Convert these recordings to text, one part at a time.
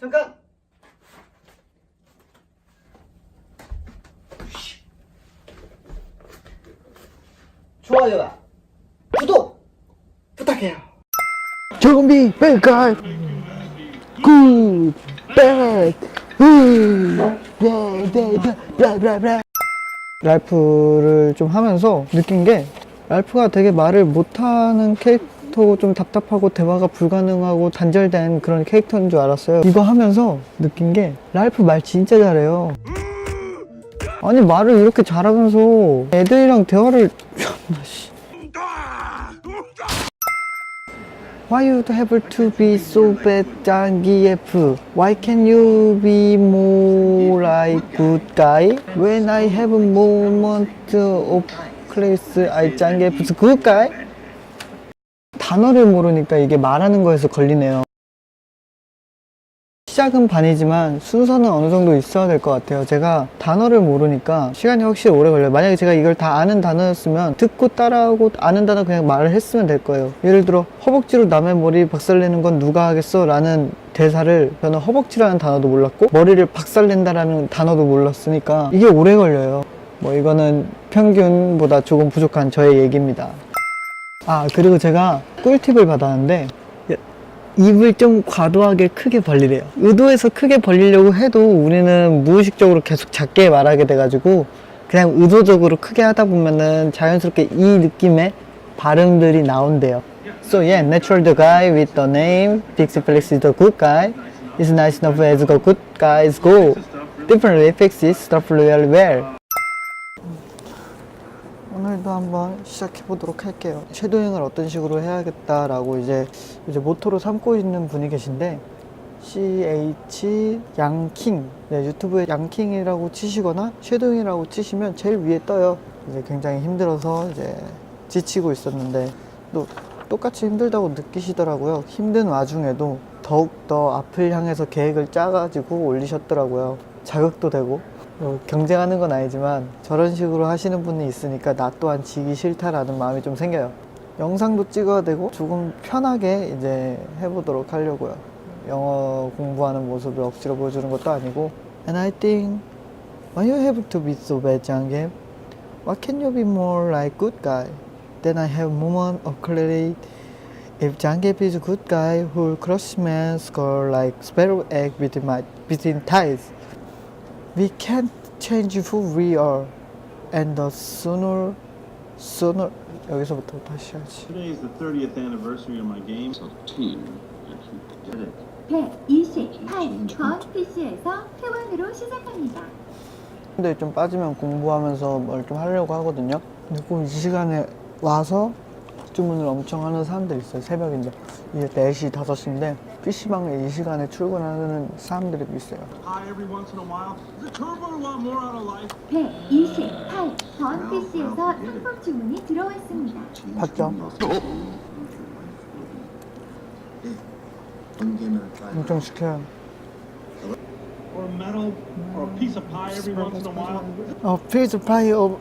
잠깐. 좋아요와 구독 부탁해요. 좀비 백갈 굿 백, 으, 랄프를 좀 하면서 느낀 게 랄프가 되게 말을 못하는 캐릭터 고 좀 답답하고 대화가 불가능하고 단절된 그런 캐릭터인 줄 알았어요. 이거 하면서 느낀 게 랄프 말 진짜 잘해요. 아니 말을 이렇게 잘하면서 애들이랑 대화를. Why you have to be so bad, 장기예프? Why can you be more like good guy? When I have moment of class, I 장기예프's good guy? 단어를 모르니까 이게 말하는 거에서 걸리네요. 시작은 반이지만 순서는 어느 정도 있어야 될 것 같아요. 제가 단어를 모르니까 시간이 확실히 오래 걸려요. 만약에 제가 이걸 다 아는 단어였으면 듣고 따라하고 아는 단어 그냥 말을 했으면 될 거예요. 예를 들어 허벅지로 남의 머리 박살내는 건 누가 하겠어? 라는 대사를 저는 허벅지라는 단어도 몰랐고 머리를 박살낸다라는 단어도 몰랐으니까 이게 오래 걸려요. 뭐 이거는 평균보다 조금 부족한 저의 얘기입니다. 아 그리고 제가 꿀팁을 받았는데 입을 좀 과도하게 크게 벌리래요. 의도해서 크게 벌리려고 해도 우리는 무의식적으로 계속 작게 말하게 돼가지고 그냥 의도적으로 크게 하다 보면은 자연스럽게 이 느낌의 발음들이 나온대요. So yeah, natural the guy with the name, Pixie Felix is the good guy. Is nice enough as the good guys go. Differently fixes stuff really well. 오늘도 한번 시작해 보도록 할게요. 쉐도잉을 어떤 식으로 해야겠다라고 이제 이제 모토로 삼고 있는 분이 계신데 CH 양킹 네, 유튜브에 양킹이라고 치시거나 쉐도잉이라고 치시면 제일 위에 떠요. 이제 굉장히 힘들어서 이제 지치고 있었는데 또 똑같이 힘들다고 느끼시더라고요. 힘든 와중에도 더욱 더 앞을 향해서 계획을 짜가지고 올리셨더라고요. 자극도 되고 뭐 경쟁하는 건 아니지만 저런 식으로 하시는 분이 있으니까 나 또한 지기 싫다라는 마음이 좀 생겨요. 영상도 찍어야 되고 조금 편하게 이제 해보도록 하려고요. 영어 공부하는 모습을 억지로 보여주는 것도 아니고 And I think why you have to be so bad, 장갑? Why can you be more like good guy? Then I have moment of clarity. If Janggep is a good guy who'll crush man's skull like sparrow egg between my between thighs. We can't change who we are, and the sooner, sooner 여기서부터 다시 해야지. Today is the 30th anniversary of my game. So team, and you did it. 128번 PC에서 회원으로 시작합니다. 근데 좀 빠지면 공부하면서 뭘 좀 하려고 하거든요. 근데 꼭 이 시간에 와서 주문을 엄청 하는 사람들 있어요. 새벽인데 이제 4시, 5시인데 PC방에 이 시간에 출근하는 사람들이 life? 128번 PC에서 상품 주문이 들어왔습니다. 봤죠? 엄청 시켜요. Or metal? Or a piece of pie every once in a while? 어, piece pie of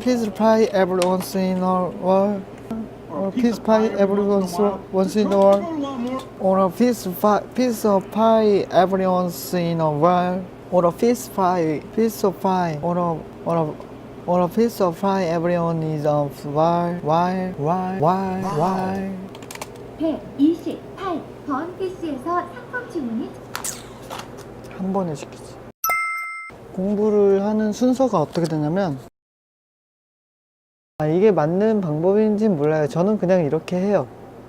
piece pie every once in a while. Or piece pie every once once in a while. Or a piece of pie, piece of pie every once in a while. Or a piece pie, piece of pie. Or a or a or a piece of pie everyone is of why why why why why 128번 PC에서 상품 주문이 한 번에 시키지. 공부를 하는 순서가 어떻게 되냐면 아, 이게 맞는 방법인지 몰라요. 저는 그냥 이렇게 해요.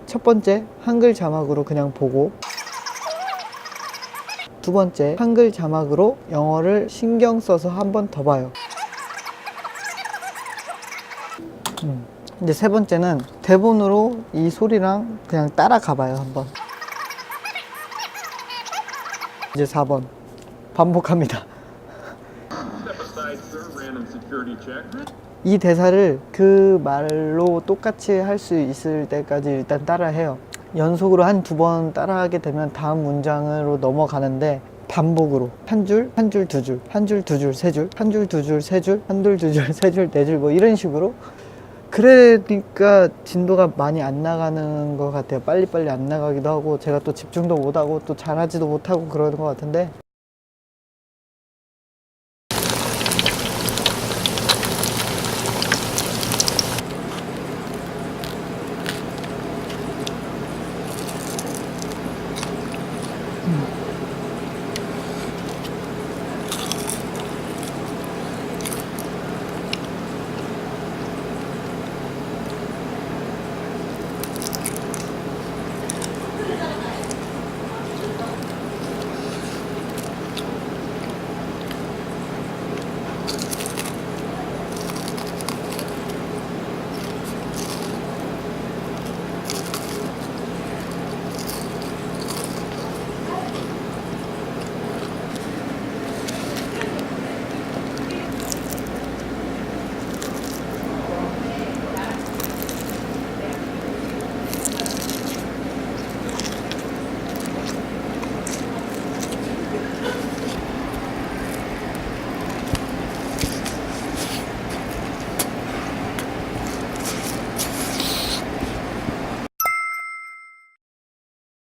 첫 번째, 한글 자막으로 그냥 보고 두 번째, 한글 자막으로 영어를 신경 써서 한 번 더 봐요. 음. 이제 세 번째는 대본으로 이 소리랑 그냥 따라가 봐요, 한번. 이제 4번. 반복합니다. 이 대사를 그 말로 똑같이 할 수 있을 때까지 일단 따라해요. 연속으로 한 두 번 따라하게 되면 다음 문장으로 넘어가는데 반복으로 한 줄, 한 줄, 두 줄, 한 줄, 두 줄, 세 줄, 한 줄, 두 줄, 세 줄, 한 줄, 두 줄, 세 줄, 네 줄 뭐 이런 식으로 그러니까 진도가 많이 안 나가는 것 같아요. 빨리빨리 안 나가기도 하고 제가 또 집중도 못하고 또 잘하지도 못하고 그러는 것 같은데 hmm